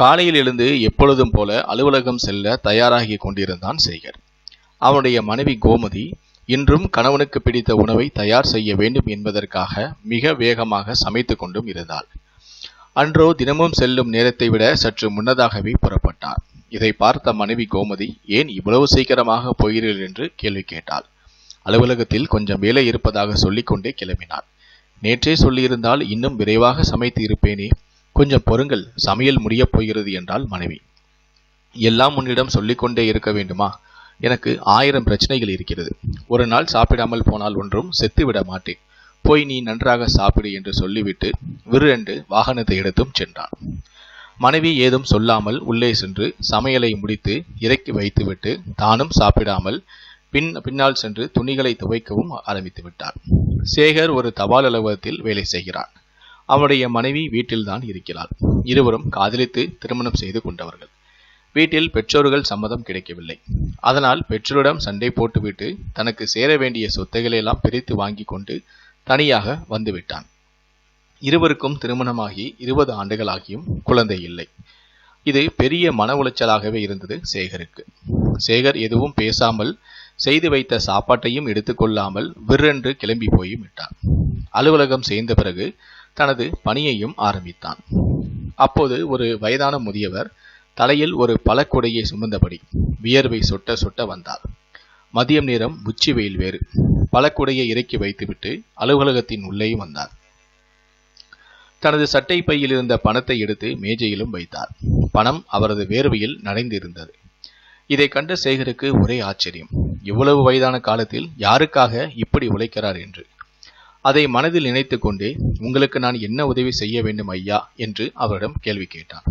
காலையில் எழுந்து எப்பொழுதும் போல அலுவலகம் செல்ல தயாராகி கொண்டிருந்தான் சேகர். அவனுடைய மனைவி கோமதி இன்றும் கணவனுக்கு பிடித்த உணவை தயார் செய்ய வேண்டும் என்பதற்காக மிக வேகமாக சமைத்து கொண்டும் இருந்தாள். அன்றோ தினமும் செல்லும் நேரத்தை விட சற்று முன்னதாகவே புறப்பட்டார். இதை பார்த்த மனைவி கோமதி ஏன் இவ்வளவு சீக்கிரமாக போகிறீர்கள்? என்று கேள்வி கேட்டாள். அலுவலகத்தில் கொஞ்சம் வேலை இருப்பதாக சொல்லிக்கொண்டே கிளம்பினார் நேற்றே சொல்லியிருந்தால் இன்னும் விரைவாக சமைத்து இருப்பேனே கொஞ்சம் பொறுங்கள் சமையல் முடியப் போகிறது என்றால் மனைவி. எல்லாம் உன்னிடம் சொல்லிக்கொண்டே இருக்க வேண்டுமா? எனக்கு ஆயிரம் பிரச்சனைகள் இருக்கிறது. ஒரு நாள் சாப்பிடாமல் போனால் ஒன்றும் செத்துவிட மாட்டேன். போய் நீ நன்றாக சாப்பிடு என்று சொல்லிவிட்டு விருண்டு வாகனத்தை எடுத்தும் சென்றான். மனைவி ஏதும் சொல்லாமல் உள்ளே சென்று சமையலை முடித்து இறக்கி வைத்துவிட்டு தானும் சாப்பிடாமல் பின் பின்னால் சென்று துணிகளை துவைக்கவும் ஆரம்பித்து விட்டார் சேகர் ஒரு தபால் அலுவலகத்தில் வேலை செய்கிறார் அவனுடைய மனைவி வீட்டில்தான் இருக்கிறாள். இருவரும் காதலித்து திருமணம் செய்து கொண்டவர்கள். வீட்டில் பெற்றோர்கள் சம்மதம் கிடைக்கவில்லை. அதனால் பெற்றோரிடம் சண்டை போட்டுவிட்டு தனக்கு சேர வேண்டிய சொத்துக்களை எல்லாம் பிரித்து வாங்கி கொண்டு தனியாக வந்துவிட்டான். இருவருக்கும் திருமணமாகி இருபது ஆண்டுகளாகியும் குழந்தை இல்லை. இது பெரிய மன உளைச்சலாகவே இருந்தது சேகருக்கு. சேகர் எதுவும் பேசாமல் செய்து வைத்த சாப்பாட்டையும் எடுத்துக்கொள்ளாமல் விற்றென்று கிளம்பி போயும் விட்டான். அலுவலகம் சேர்ந்த பிறகு தனது பணியையும் ஆரம்பித்தான். அப்போது ஒரு வயதான முதியவர் தலையில் ஒரு பழக்குடையை சுமந்தபடி வியர்வை சொட்ட சொட்ட வந்தார். மதியம் நேரம் உச்சி வெயில் வேறு. பழக்குடையை இறக்கி வைத்துவிட்டு அலுவலகத்தின் உள்ளேயும் வந்தார். தனது சட்டை பையில் இருந்த பணத்தை எடுத்து மேஜையிலும் வைத்தார். பணம் அவரது வேர்வையில் நனைந்திருந்தது. இதை கண்ட சேகருக்கு ஒரே ஆச்சரியம். இவ்வளவு வயதான காலத்தில் யாருக்காக இப்படி உழைக்கிறார் என்று. அதை மனதில் நினைத்து கொண்டே உங்களுக்கு நான் என்ன உதவி செய்ய வேண்டும் ஐயா? என்று அவரிடம் கேள்வி கேட்டான்.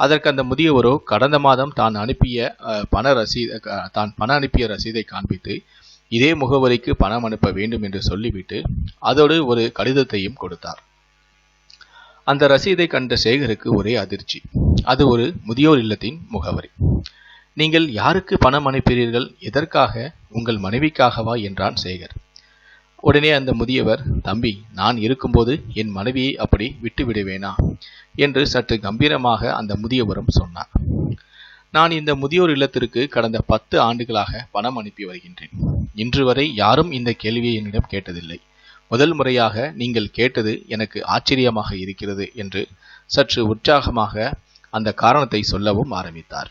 அதற்கு அந்த முதியவரோ கடந்த மாதம் தான் அனுப்பிய பண ரசீத தான் பணம் அனுப்பிய ரசீதை காண்பித்து இதே முகவரிக்கு பணம் அனுப்ப வேண்டும் என்று சொல்லிவிட்டு அதோடு ஒரு கடிதத்தையும் கொடுத்தார். அந்த ரசீதை கண்ட சேகருக்கு ஒரே அதிர்ச்சி. அது ஒரு முதியோர் இல்லத்தின் முகவரி. நீங்கள் யாருக்கு பணம் அனுப்பினீர்கள் எதற்காக? உங்கள் மனைவிக்காகவா? என்றான் சேகர். உடனே அந்த முதியவர் தம்பி நான் இருக்கும்போது என் மனைவியை அப்படி விட்டுவிடுவேனா? என்று சற்று கம்பீரமாக அந்த முதியவரும் சொன்னார் நான் இந்த முதியோர் இல்லத்திற்கு கடந்த பத்து ஆண்டுகளாக பணம் அனுப்பி வருகின்றேன். இன்று வரை யாரும் இந்த கேள்வியை என்னிடம் கேட்டதில்லை. முதல் முறையாக நீங்கள் கேட்டது எனக்கு ஆச்சரியமாக இருக்கிறது என்று சற்று உற்சாகமாக அந்த காரணத்தை சொல்லவும் ஆரம்பித்தார்.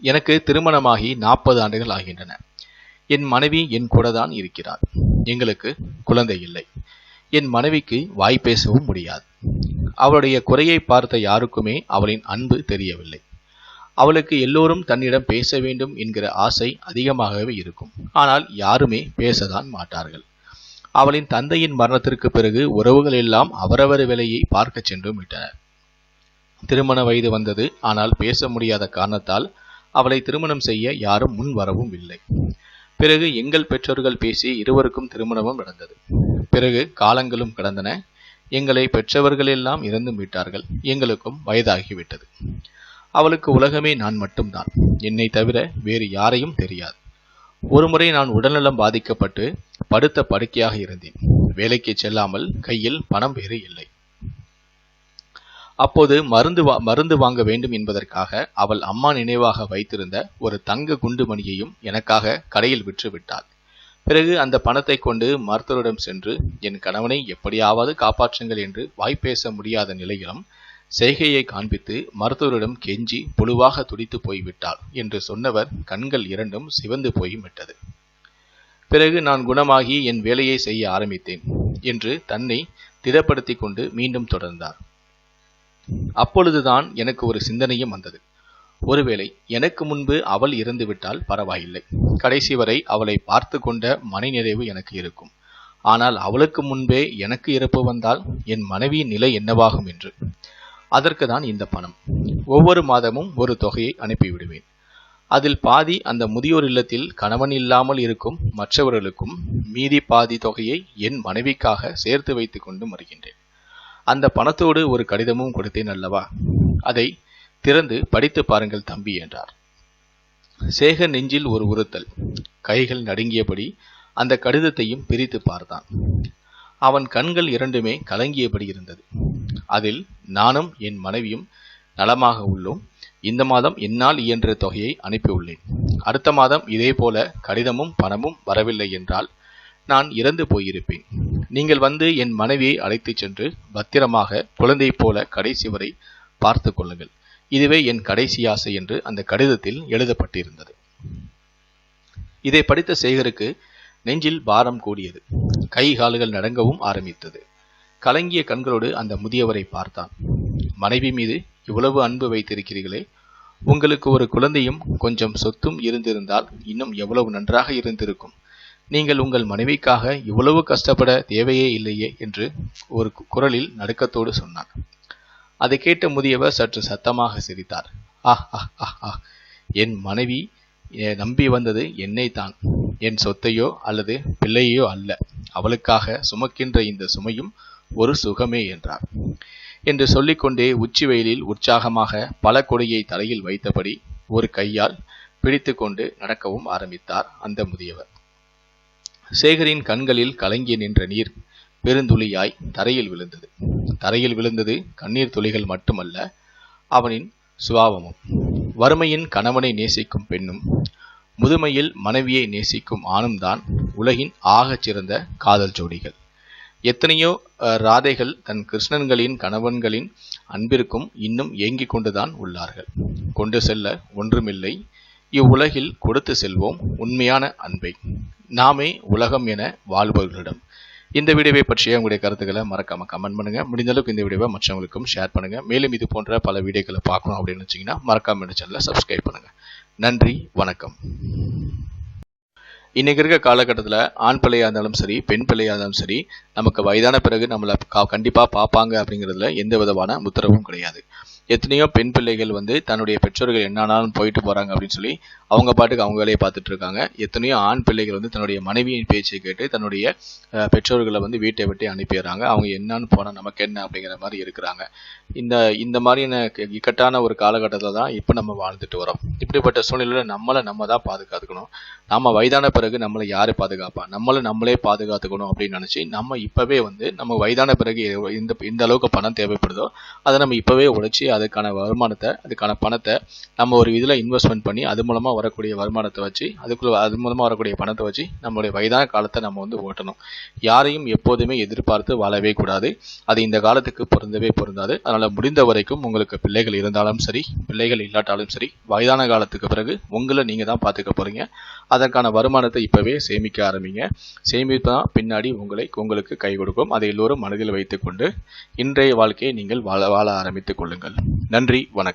எனக்கு திருமணமாகி நாற்பது ஆண்டுகள் ஆகின்றன. என் மனைவி என் கூட தான் இருக்கிறார் எங்களுக்கு குழந்தை இல்லை. என் மனைவிக்கு வாய் பேசவும் முடியாது. அவளுடைய குறையை பார்த்த யாருக்குமே அவளின் அன்பு தெரியவில்லை. அவளுக்கு எல்லோரும் தன்னிடம் பேச வேண்டும் என்கிற ஆசை அதிகமாகவே இருக்கும். ஆனால் யாருமே பேசதான் மாட்டார்கள். அவளின் தந்தையின் மரணத்திற்கு பிறகு உறவுகள் எல்லாம் அவரவர் வேலையை பார்க்கச் சென்றும் விட்டனர். திருமண வயது வந்தது. ஆனால் பேச முடியாத காரணத்தால் அவளை திருமணம் செய்ய யாரும் முன் வரவும் இல்லை. பிறகு எங்கள் பெற்றோர்கள் பேசி இருவருக்கும் திருமணமும் நடந்தது. பிறகு காலங்களும் கடந்தன. எங்களை பெற்றவர்களெல்லாம் இறந்து இறந்தும் விட்டார்கள் எங்களுக்கும் வயதாகிவிட்டது. அவளுக்கு உலகமே நான் மட்டும்தான். என்னை தவிர வேறு யாரையும் தெரியாது. ஒருமுறை நான் உடல்நலம் பாதிக்கப்பட்டு படுத்த படுக்கையாக இருந்தேன். வேலைக்கு செல்லாமல் கையில் பணம் வேறு இல்லை. அப்போது மருந்து வா மருந்து வாங்க வேண்டும் என்பதற்காக அவள் அம்மா நினைவாக வைத்திருந்த ஒரு தங்க குண்டுமணியையும் எனக்காக கடையில் விற்று விட்டாள். பிறகு அந்த பணத்தை கொண்டு மருத்துவரிடம் சென்று என் கணவனை எப்படியாவது காப்பாற்றுங்கள் என்று வாய்ப்பேச முடியாத நிலையிலும் செய்கையை காண்பித்து மருத்துவரிடம் கெஞ்சி புழுவாக துடித்து போய்விட்டாள் என்று சொன்னவர் கண்கள் இரண்டும் சிவந்து போயும் விட்டது. பிறகு நான் குணமாகி என் வேலையை செய்ய ஆரம்பித்தேன் என்று தன்னை திடப்படுத்தி கொண்டு மீண்டும் தொடர்ந்தார். அப்பொழுதுதான் எனக்கு ஒரு சிந்தனையும் வந்தது. ஒருவேளை எனக்கு முன்பு அவள் இறந்துவிட்டால் பரவாயில்லை. கடைசி வரை அவளை பார்த்து கொண்ட மனநிறைவு எனக்கு இருக்கும். ஆனால் அவளுக்கு முன்பே எனக்கு இறப்பு வந்தால் என் மனைவியின் நிலை என்னவாகும் என்று. அதற்கு தான் இந்த பணம். ஒவ்வொரு மாதமும் ஒரு தொகையை அனுப்பிவிடுவேன். அதில் பாதி அந்த முதியோர் இல்லத்தில் கணவன் இல்லாமல் இருக்கும் மற்றவர்களுக்கும் மீதி பாதி தொகையை என் மனைவிக்காக சேர்த்து வைத்துக் கொண்டு வருகின்றேன் அந்த பணத்தோடு ஒரு கடிதமும் கொடுத்தேன் அல்லவா? அதை திறந்து படித்து பாருங்கள் தம்பி என்றார். சேகர் நெஞ்சில் ஒரு உறுத்தல். கைகள் நடுங்கியபடி அந்த கடிதத்தையும் பிரித்து பார்த்தான். அவன் கண்கள் இரண்டுமே கலங்கியபடி இருந்தது. அதில் நானும் என் மனைவியும் நலமாக உள்ளோம். இந்த மாதம் என்னால் இயன்ற தொகையை அனுப்பியுள்ளேன். அடுத்த மாதம் இதே போல கடிதமும் பணமும் வரவில்லை என்றால் நான் இறந்து போயிருப்பேன். நீங்கள் வந்து என் மனைவியை அழைத்துச் சென்று பத்திரமாக குழந்தை போல கடைசி வரை பார்த்து கொள்ளுங்கள். இதுவே என் கடைசி ஆசை என்று அந்த கடிதத்தில் எழுதப்பட்டிருந்தது. இதை படித்த சேகருக்கு நெஞ்சில் பாரம் கூடியது. கை கால்கள் நடங்கவும் ஆரம்பித்தது. கலங்கிய கண்களோடு அந்த முதியவரை பார்த்தான். மனைவி மீது இவ்வளவு அன்பு வைத்திருக்கிறீர்களே உங்களுக்கு ஒரு குழந்தையும் கொஞ்சம் சொத்தும் இருந்திருந்தால் இன்னும் எவ்வளவு நன்றாக இருந்திருக்கும். நீங்கள் உங்கள் மனைவிக்காக இவ்வளவு கஷ்டப்பட தேவையே இல்லையே என்று ஒரு குரலில் நடுக்கத்தோடு சொன்னான். அதை கேட்ட முதியவர் சற்று சத்தமாக சிரித்தார். ஆஹ் ஆஹ் ஆஹ் ஆஹ் என் மனைவி நம்பி வந்தது என்னைத்தான். என் சொத்தையோ அல்லது பிள்ளையோ அல்ல. அவளுக்காக சுமக்கின்ற இந்த சுமையும் ஒரு சுகமே என்றார். என்று சொல்லிக்கொண்டே உச்சி வெயிலில் உற்சாகமாக பல கொடியை தலையில் வைத்தபடி ஒரு கையால் பிடித்து கொண்டு நடக்கவும் ஆரம்பித்தார் அந்த முதியவர். சேகரின் கண்களில் கலங்கி நின்ற நீர் பெருந்துளியாய் தரையில் விழுந்தது. தரையில் விழுந்தது கண்ணீர் துளிகள் மட்டுமல்ல அவனின் சுபாவமும். வறுமையின் கணவனை நேசிக்கும் பெண்ணும் முதுமையில் மனைவியை நேசிக்கும் ஆணும் தான் உலகின் ஆகச் சிறந்த காதல் ஜோடிகள். எத்தனையோ ராதைகள் தன் கிருஷ்ணன்களின் கணவன்களின் அன்பிற்கும் இன்னும் ஏங்கிக் கொண்டுதான் உள்ளார்கள். கொண்டு செல்ல ஒன்றுமில்லை. இவ்வுலகில் கொடுத்து செல்வோம் உண்மையான அன்பை. நாமே உலகம் என வாழ்பவர்களிடம். இந்த வீடியோவை பற்றிய உங்களுடைய கருத்துக்களை மறக்காம கமெண்ட் பண்ணுங்க. முடிந்த அளவுக்கு இந்த வீடியோவை மற்றவங்களுக்கும் ஷேர் பண்ணுங்க. மேலும் இது போன்ற பல வீடியோக்களை பார்க்கணும் அப்படின்னு வச்சிங்கன்னா மறக்காம இந்த சேனலை சப்ஸ்கிரைப் பண்ணுங்க. நன்றி வணக்கம். இன்றைக்கி இருக்க காலகட்டத்தில் ஆண் பிள்ளையாக இருந்தாலும் சரி பெண் பிள்ளையாக இருந்தாலும் சரி நமக்கு வயதான பிறகு நம்மளை கண்டிப்பாக பார்ப்பாங்க அப்படிங்கிறதுல எந்த விதமான உத்தரவும் கிடையாது. எத்தனையோ பெண் பிள்ளைகள் வந்து தன்னுடைய பெற்றோர்கள் என்னானாலும் போயிட்டு போகிறாங்க அப்படின்னு சொல்லி அவங்க பாட்டுக்கு அவங்க வேலையை பார்த்துட்டு இருக்காங்க. எத்தனையோ ஆண் பிள்ளைகள் வந்து தன்னுடைய மனைவியின் பேச்சை கேட்டு தன்னுடைய பெற்றோர்களை வந்து வீட்டை விட்டு அனுப்பிடுறாங்க. அவங்க என்னன்னு போனால் நமக்கு என்ன அப்படிங்கிற மாதிரி இருக்கிறாங்க. இந்த இந்த மாதிரியான இக்கட்டான ஒரு காலகட்டத்தில் தான் இப்போ நம்ம வாழ்ந்துட்டு வரோம். இப்படிப்பட்ட சூழ்நிலையில் நம்மளை நம்ம தான் பாதுகாத்துக்கணும். நம்ம வயதான பிறகு நம்மளை யார் பாதுகாப்பா? நம்மளை நம்மளே பாதுகாத்துக்கணும் அப்படின்னு நினச்சி நம்ம இப்போவே வந்து நம்ம வயதான பிறகு இந்த இந்த அளவுக்கு பணம் தேவைப்படுதோ அதை நம்ம இப்போவே உழைச்சி அதுக்கான வருமானத்தை அதுக்கான பணத்தை நம்ம ஒரு இதில் இன்வெஸ்ட்மெண்ட் பண்ணி அது மூலமாக வரக்கூடிய வருமானத்தை வச்சு அதுக்குள்ள அது மூலமாக வரக்கூடிய பணத்தை வச்சு நம்மளுடைய வயதான காலத்தை நம்ம வந்து ஓட்டணும். யாரையும் எப்போதுமே எதிர்பார்த்து வாழவே கூடாது. அது இந்த காலத்துக்கு பொருந்தவே பொருந்தாது. அதனால் முடிந்த வரைக்கும் உங்களுக்கு பிள்ளைகள் இருந்தாலும் சரி பிள்ளைகள் இல்லாட்டாலும் சரி வயதான காலத்துக்கு பிறகு உங்களை நீங்கள் தான் பார்த்துக்க போகிறீங்க அதற்கான வருமானத்தை இப்போவே சேமிக்க ஆரம்பிங்க. சேமிப்பு தான் பின்னாடி உங்களை உங்களுக்கு கை கொடுக்கும். அதை எல்லோரும் மனதில் வைத்துக்கொண்டு இன்றைய வாழ்க்கையை நீங்கள் வாழ வாழ ஆரம்பித்துக் கொள்ளுங்கள். நன்றி வணக்கம்.